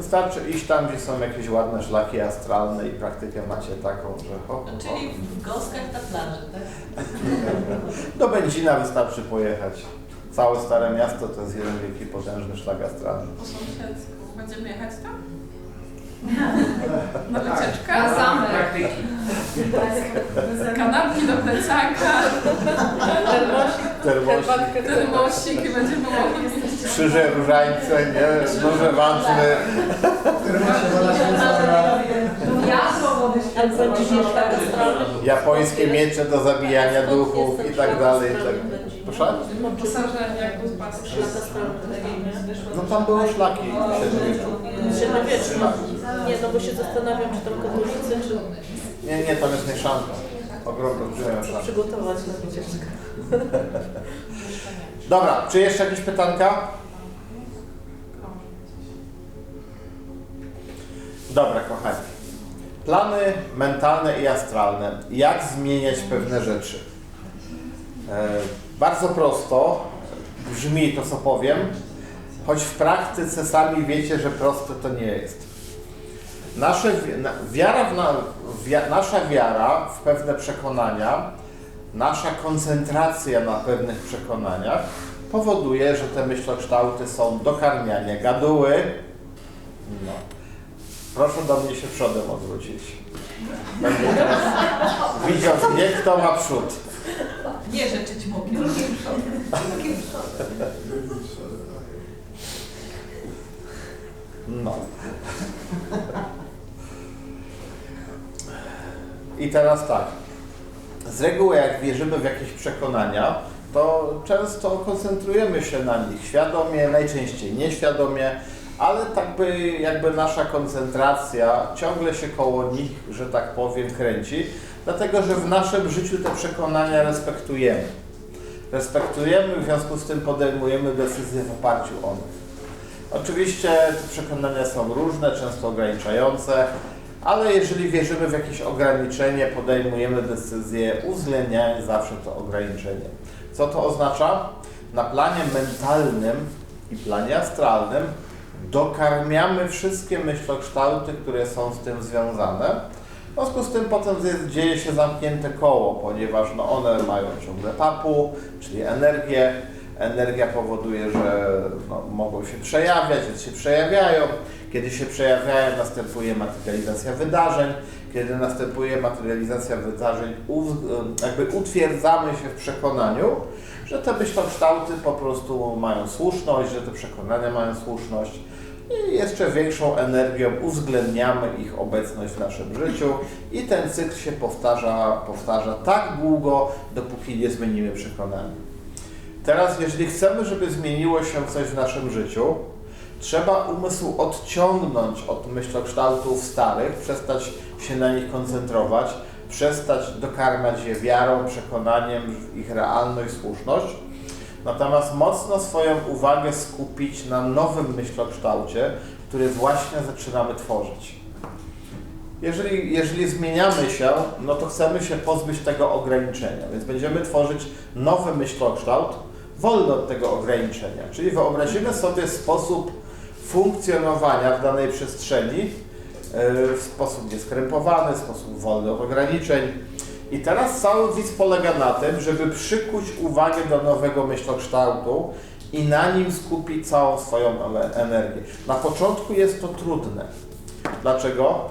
Wystarczy iść tam, gdzie są jakieś ładne szlaki astralne i praktykę macie taką, że ho, ho, ho. Czyli w Goskach na plaży, tak? Do Będzina wystarczy pojechać. Całe Stare Miasto to jest jeden wielki, potężny szlak astralny. Po sąsiedzku. Będziemy jechać tam? Na wycieczkę? Na zamek. Praktyki. Kanapki do plecaka, Termosik, termosik i będziemy mogli krzyże, różańce, nie? Będziesz jeszcze japońskie miecze do zabijania duchów i tak dalej. i Tak. Proszę? wyposażenie jak. No tam były szlaki w średniowieczu. Nie, no bo się zastanawiam, czy tam katolicy, czy Nie, nie, tam jest mieszanka. Ogromna, olbrzymia mieszanka. przygotować na wycieczkę. Dobra, czy jeszcze jakieś pytanka? Dobra, kochani. Plany mentalne i astralne. Jak zmieniać pewne rzeczy? E, bardzo prosto brzmi to, co powiem, choć w praktyce sami wiecie, że proste to nie jest. Nasze, wi- na- wiara w nasza wiara w pewne przekonania, nasza koncentracja na pewnych przekonaniach powoduje, że te myślokształty są dokarmiania gaduły. No. Proszę do mnie się przodem odwrócić. Będę teraz widział mnie, kto ma przód. Nie życzyć mógł. No. I teraz tak. Z reguły, jak wierzymy w jakieś przekonania, to często koncentrujemy się na nich świadomie, najczęściej nieświadomie, ale tak by jakby nasza koncentracja ciągle się koło nich, że tak powiem, kręci, dlatego że w naszym życiu te przekonania respektujemy. Respektujemy, w związku z tym podejmujemy decyzje w oparciu o nich. Oczywiście te przekonania są różne, często ograniczające, ale jeżeli wierzymy w jakieś ograniczenie, podejmujemy decyzję uwzględniając zawsze to ograniczenie. Co to oznacza? Na planie mentalnym i planie astralnym dokarmiamy wszystkie myślokształty, które są z tym związane. W związku z tym potem dzieje się zamknięte koło, ponieważ no one mają ciągle tapu, czyli energię. Energia powoduje, że no, mogą się przejawiać, więc się przejawiają. Kiedy się przejawiają, następuje materializacja wydarzeń. Kiedy następuje materializacja wydarzeń, jakby utwierdzamy się w przekonaniu, że te myślokształty po prostu mają słuszność, że te przekonania mają słuszność i jeszcze większą energią uwzględniamy ich obecność w naszym życiu i ten cykl się powtarza, powtarza tak długo, dopóki nie zmienimy przekonania. Teraz, jeżeli chcemy, żeby zmieniło się coś w naszym życiu, trzeba umysł odciągnąć od myślokształtów starych, przestać się na nich koncentrować, przestać dokarmiać je wiarą, przekonaniem w ich realność, słuszność, natomiast mocno swoją uwagę skupić na nowym myślokształcie, który właśnie zaczynamy tworzyć. Jeżeli, jeżeli zmieniamy się, no to chcemy się pozbyć tego ograniczenia, więc będziemy tworzyć nowy myślokształt, wolny od tego ograniczenia. Czyli wyobrazimy sobie sposób funkcjonowania w danej przestrzeni yy, w sposób nieskrępowany, w sposób wolny od ograniczeń. I teraz cały widz polega na tym, żeby przykuć uwagę do nowego myślokształtu i na nim skupić całą swoją energię. Na początku jest to trudne. Dlaczego?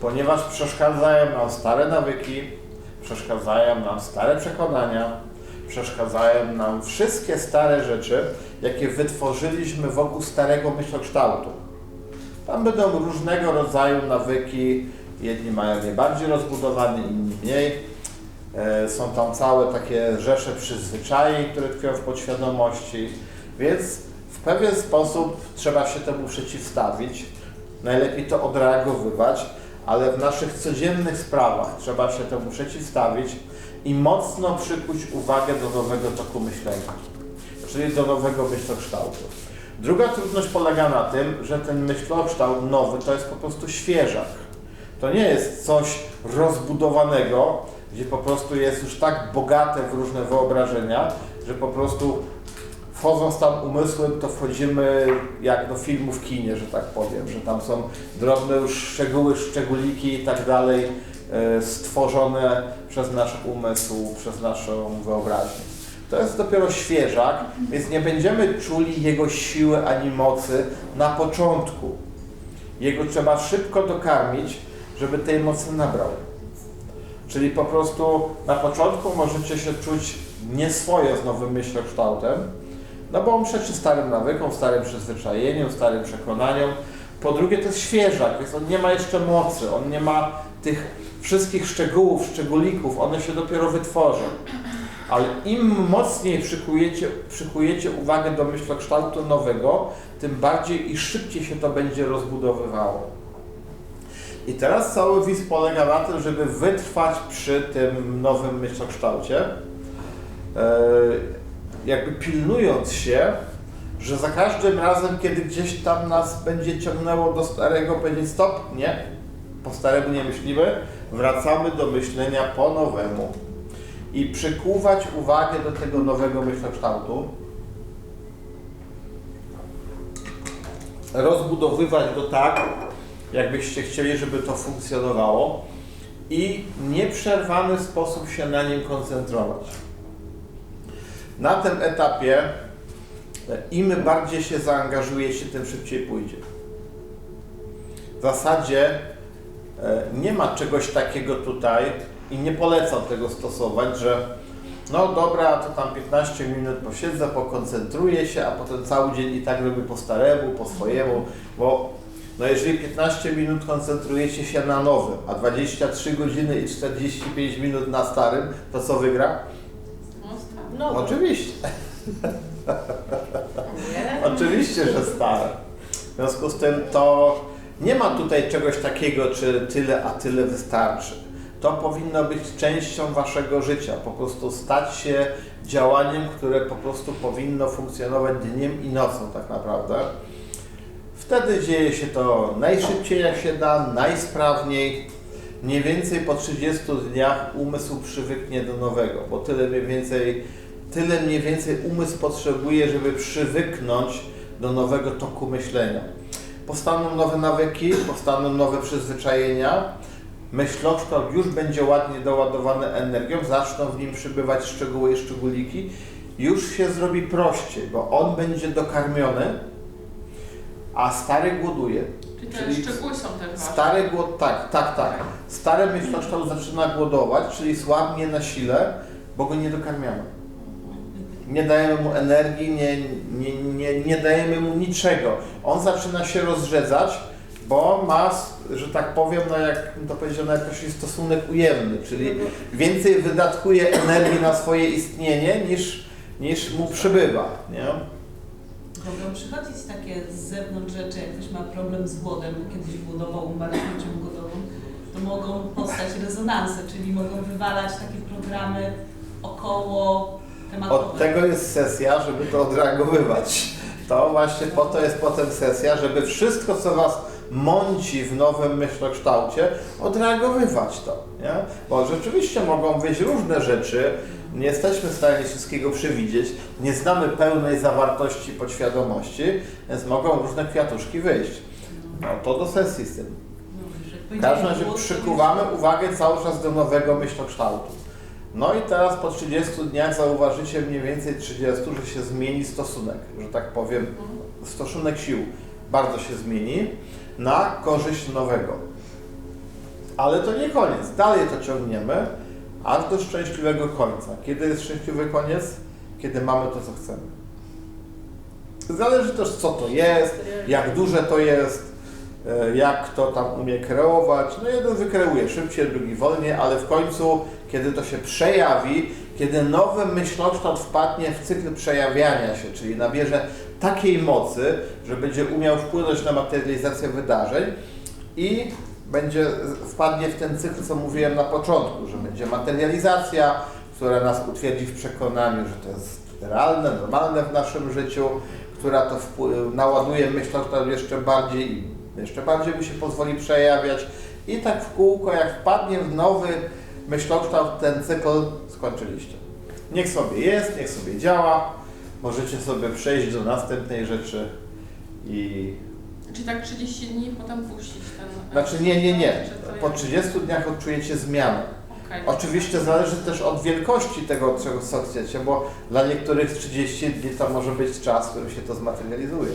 Ponieważ przeszkadzają nam stare nawyki, przeszkadzają nam stare przekonania, przeszkadzają nam wszystkie stare rzeczy, jakie wytworzyliśmy wokół starego myślokształtu. Tam będą różnego rodzaju nawyki, jedni mają je bardziej rozbudowane, inni mniej. E, Są tam całe takie rzesze przyzwyczajeń, które tkwią w podświadomości, więc w pewien sposób trzeba się temu przeciwstawić. Najlepiej to odreagowywać, ale w naszych codziennych sprawach trzeba się temu przeciwstawić i mocno przykuć uwagę do nowego toku myślenia, czyli do nowego myślokształtu. Druga trudność polega na tym, że ten myślokształt nowy to jest po prostu świeżak. To nie jest coś rozbudowanego, gdzie po prostu jest już tak bogate w różne wyobrażenia, że po prostu wchodząc tam umysłem, to wchodzimy jak do filmu w kinie, że tak powiem, że tam są drobne już szczegóły, szczególiki i tak dalej, e, stworzone przez nasz umysł, przez naszą wyobraźnię. To jest dopiero świeżak, więc nie będziemy czuli jego siły ani mocy na początku. Jego trzeba szybko dokarmić, żeby tej mocy nabrał. Czyli po prostu na początku możecie się czuć nieswojo z nowym myślokształtem, no bo on przeczy starym nawykom, starym przyzwyczajeniom, starym przekonaniom. Po drugie to jest świeżak, więc on nie ma jeszcze mocy, on nie ma tych wszystkich szczegółów, szczególików, one się dopiero wytworzą. Ale im mocniej przykujecie, przykujecie uwagę do myślokształtu nowego, tym bardziej i szybciej się to będzie rozbudowywało. I teraz cały wis polega na tym, żeby wytrwać przy tym nowym myślokształcie, e, jakby pilnując się, że za każdym razem, kiedy gdzieś tam nas będzie ciągnęło do starego, powiedzieć stop, nie, po staremu nie myślimy, wracamy do myślenia po nowemu i przykuwać uwagę do tego nowego myślokształtu, rozbudowywać go tak, jakbyście chcieli, żeby to funkcjonowało i nieprzerwany sposób się na nim koncentrować. Na tym etapie e, im bardziej się zaangażujecie, tym szybciej pójdzie. W zasadzie e, nie ma czegoś takiego tutaj i nie polecam tego stosować, że no dobra, to tam 15 minut posiedzę, pokoncentruję się, a potem cały dzień i tak robię po staremu, po swojemu, bo no jeżeli 15 minut koncentrujecie się na nowym, a 23 godziny i 45 minut na starym, to co wygra? No. No, Oczywiście. Oczywiście, że stare. W związku z tym to nie ma tutaj czegoś takiego, czy tyle, a tyle wystarczy. To powinno być częścią waszego życia, po prostu stać się działaniem, które po prostu powinno funkcjonować dniem i nocą tak naprawdę. Wtedy dzieje się to najszybciej jak się da, najsprawniej. Mniej więcej po 30 dniach umysł przywyknie do nowego, bo tyle mniej więcej, tyle mniej więcej umysł potrzebuje, żeby przywyknąć do nowego toku myślenia. Powstaną nowe nawyki, powstaną nowe przyzwyczajenia, myślokształt już będzie ładnie doładowany energią, zaczną w nim przybywać szczegóły i szczególiki, już się zrobi prościej, bo on będzie dokarmiony, a stary głoduje. Czyli te Czyli szczegóły są też ważne. Stary głod, tak, tak, tak. Stary myślokształt zaczyna głodować, czyli słabnie na sile, bo go nie dokarmiamy. Nie dajemy mu energii, nie, nie, nie, nie dajemy mu niczego. On zaczyna się rozrzedzać, bo ma, że tak powiem, no jak to powiedziano, jakiś stosunek ujemny, czyli więcej wydatkuje energii na swoje istnienie niż, niż mu przybywa. Nie? Mogą przychodzić takie z zewnątrz rzeczy, jak ktoś ma problem z głodem, kiedyś głodował, umarł śmiercią głodową, to mogą powstać rezonanse, czyli mogą wywalać takie programy około tematowe. Od tego jest sesja, żeby to odreagowywać. To właśnie po to jest potem sesja, żeby wszystko, co Was mąci w nowym myślokształcie, odreagowywać to. Nie? Bo rzeczywiście mogą wyjść różne rzeczy, nie jesteśmy w stanie wszystkiego przewidzieć, nie znamy pełnej zawartości podświadomości, więc mogą różne kwiatuszki wyjść. No to do sesji z tym. W każdym razie przykuwamy uwagę cały czas do nowego myślokształtu. No i teraz po 30 dniach zauważycie mniej więcej 30, że się zmieni stosunek, że tak powiem, stosunek sił bardzo się zmieni na korzyść nowego. Ale to nie koniec, dalej to ciągniemy, aż do szczęśliwego końca. Kiedy jest szczęśliwy koniec? Kiedy mamy to, co chcemy. Zależy też, co to jest, jak duże to jest, e, jak kto tam umie kreować. No jeden wykreuje szybciej, drugi wolniej, ale w końcu, kiedy to się przejawi, kiedy nowy myślokształt wpadnie w cykl przejawiania się, czyli nabierze takiej mocy, że będzie umiał wpłynąć na materializację wydarzeń i będzie wpadnie w ten cykl, co mówiłem na początku, że będzie materializacja, która nas utwierdzi w przekonaniu, że to jest realne, normalne w naszym życiu, która to naładuje myślokształt jeszcze bardziej, jeszcze bardziej mu się pozwoli przejawiać. I tak w kółko, jak wpadnie w nowy myślokształt, ten cykl skończyliście. Niech sobie jest, niech sobie działa, możecie sobie przejść do następnej rzeczy i... Czyli tak 30 dni potem puścić ten... Znaczy nie, nie, nie. Czy Po jak? 30 dniach odczujecie zmianę. Okej. Oczywiście zależy też od wielkości tego, czego chcecie, bo dla niektórych 30 dni to może być czas, w którym się to zmaterializuje.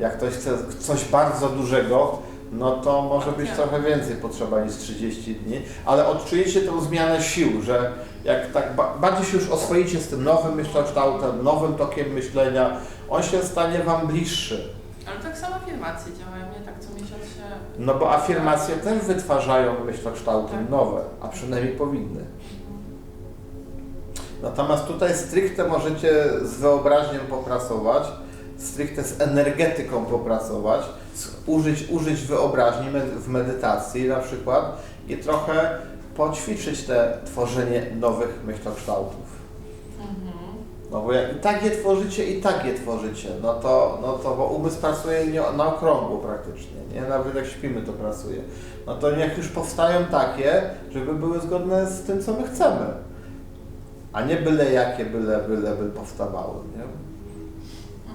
Jak ktoś chce coś bardzo dużego, no to może być Tak. trochę więcej potrzeba niż 30 dni, ale odczujecie tą zmianę sił, że jak tak ba- bardziej się już oswoicie z tym nowym myślokształtem, nowym tokiem myślenia, on się stanie Wam bliższy. Ale tak samo afirmacje działają, nie? Tak co miesiąc się... No bo afirmacje też wytwarzają myślokształty Tak. nowe, a przynajmniej powinny. Natomiast tutaj stricte możecie z wyobraźnią popracować, stricte z energetyką popracować, użyć, użyć wyobraźni w medytacji na przykład i trochę poćwiczyć te tworzenie nowych myślokształtów. Mhm. No bo jak i tak je tworzycie, i tak je tworzycie, no to, no to bo umysł pracuje nie, na okrągło praktycznie, nie? Nawet jak śpimy to pracuje. No to niech już powstają takie, żeby były zgodne z tym, co my chcemy. A nie byle jakie, byle, byle by powstawały, nie?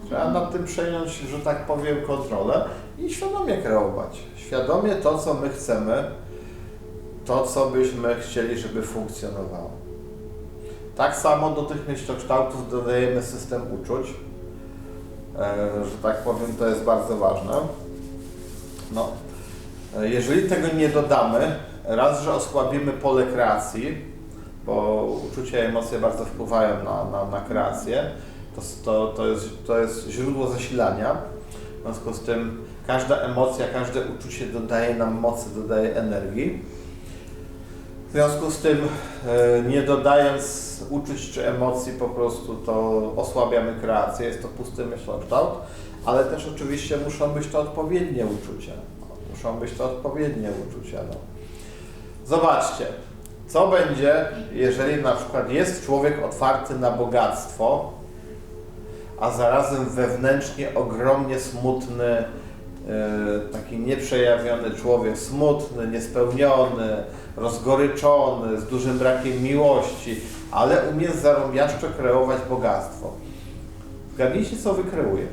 Trzeba nad tym przejąć, że tak powiem, kontrolę i świadomie kreować. Świadomie to, co my chcemy, to, co byśmy chcieli, żeby funkcjonowało. Tak samo do tych myślokształtów dodajemy system uczuć, e, że tak powiem, to jest bardzo ważne. No, e, jeżeli tego nie dodamy, raz, że osłabimy pole kreacji, bo uczucia i emocje bardzo wpływają na, na, na kreację, to, to, to, jest, to jest źródło zasilania. W związku z tym każda emocja, każde uczucie dodaje nam mocy, dodaje energii. W związku z tym, e, nie dodając uczuć czy emocji, po prostu to osłabiamy kreację, jest to pusty myślokształt, ale też oczywiście muszą być to odpowiednie uczucia. Muszą być to odpowiednie uczucia. No. Zobaczcie, co będzie, jeżeli na przykład jest człowiek otwarty na bogactwo, a zarazem wewnętrznie ogromnie smutny, taki nieprzejawiony człowiek, smutny, niespełniony, rozgoryczony, z dużym brakiem miłości, ale umie zarąbiaszczo kreować bogactwo. Zgadnijcie, co wykreuje.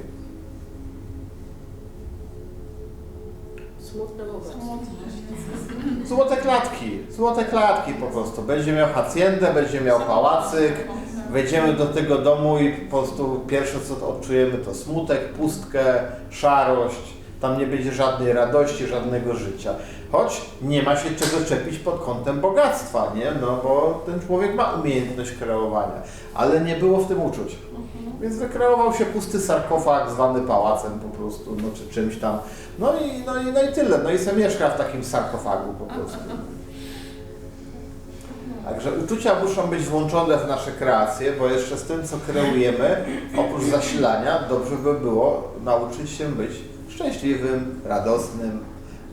Smutne. Samotność. Złote klatki, złote klatki po prostu. Będzie miał haciendę, będzie miał pałacyk, wejdziemy do tego domu i po prostu pierwsze co odczujemy to smutek, pustkę, szarość. Tam nie będzie żadnej radości, żadnego życia. Choć nie ma się czego czepić pod kątem bogactwa, nie? No bo ten człowiek ma umiejętność kreowania, ale nie było w tym uczuć. Więc wykreował się pusty sarkofag zwany pałacem po prostu, no czy czymś tam. No i, no i, no i tyle. No i se mieszka w takim sarkofagu po prostu. Także uczucia muszą być włączone w nasze kreacje, bo jeszcze z tym, co kreujemy, oprócz zasilania, dobrze by było nauczyć się być szczęśliwym, radosnym,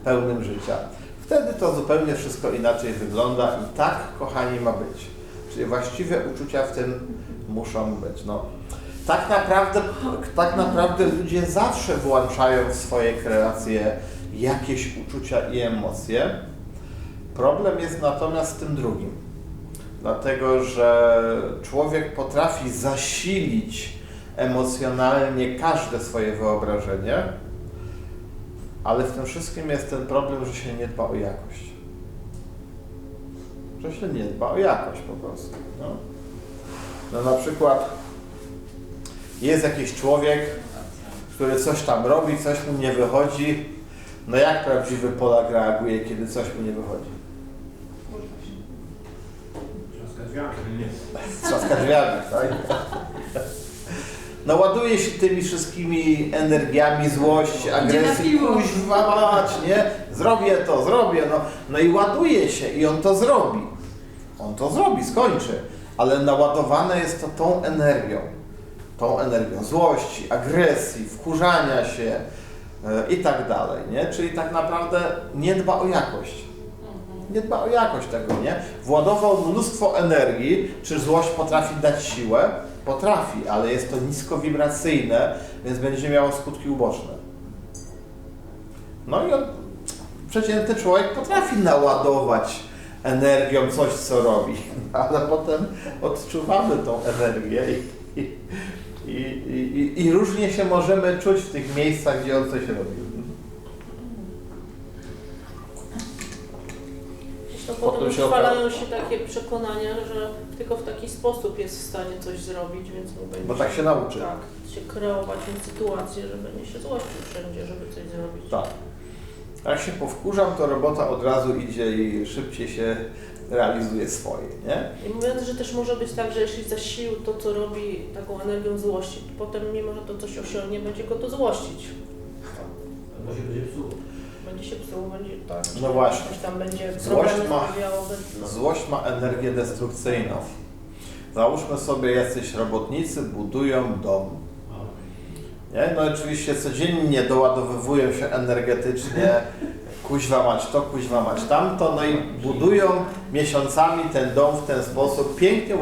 pełnym życia. Wtedy to zupełnie wszystko inaczej wygląda i tak, kochani, ma być. Czyli właściwe uczucia w tym muszą być. No, tak, naprawdę, tak naprawdę ludzie zawsze włączają w swoje kreacje jakieś uczucia i emocje. Problem jest natomiast z tym drugim. Dlatego, że człowiek potrafi zasilić emocjonalnie każde swoje wyobrażenie, ale w tym wszystkim jest ten problem, że się nie dba o jakość. Że się nie dba o jakość po prostu. No, no na przykład jest jakiś człowiek, który coś tam robi, coś mu nie wychodzi. No jak prawdziwy Polak reaguje, kiedy coś mu nie wychodzi? Trzaska drzwiami, tak? No ładuje się tymi wszystkimi energiami złości, agresji, kuźwa mać, nie? Zrobię to, zrobię, no. No i ładuje się i on to zrobi. On to zrobi, skończy. Ale naładowane jest to tą energią. Tą energią złości, agresji, wkurzania się e, i tak dalej, nie? Czyli tak naprawdę nie dba o jakość nie dba o jakość tego, nie? Władował mnóstwo energii, czy złość potrafi dać siłę? Potrafi, ale jest to niskowibracyjne, więc będzie miało skutki uboczne. No i on, przeciętny człowiek potrafi naładować energią coś, co robi, ale potem odczuwamy tą energię i, i, I, i, I różnie się możemy czuć w tych miejscach, gdzie on coś robi. To Potem potem się utrwalają się takie przekonania, że tylko w taki sposób jest w stanie coś zrobić, więc mu będzie Bo tak się nauczy. tak, się kreować tę sytuację, że będzie się złościł wszędzie, żeby coś zrobić. Tak. Jak się powkurzam, to robota od razu idzie i szybciej się realizuje swoje, nie? I mówiąc, że też może być tak, że jeśli zasilił to, co robi taką energią złości, to potem mimo, że to coś osiągnie, będzie go to złościć. Albo się będzie psuło. Będzie się psuł, będzie tak. No właśnie. Coś tam będzie Złość problemy ma- sprawiało, no. Złość ma energię destrukcyjną. Załóżmy sobie, jacyś robotnicy budują dom. Nie? No oczywiście codziennie doładowywują się energetycznie, kuźwa mać to, kuźwa mać tamto, no i budują miesiącami ten dom w ten sposób, pięknie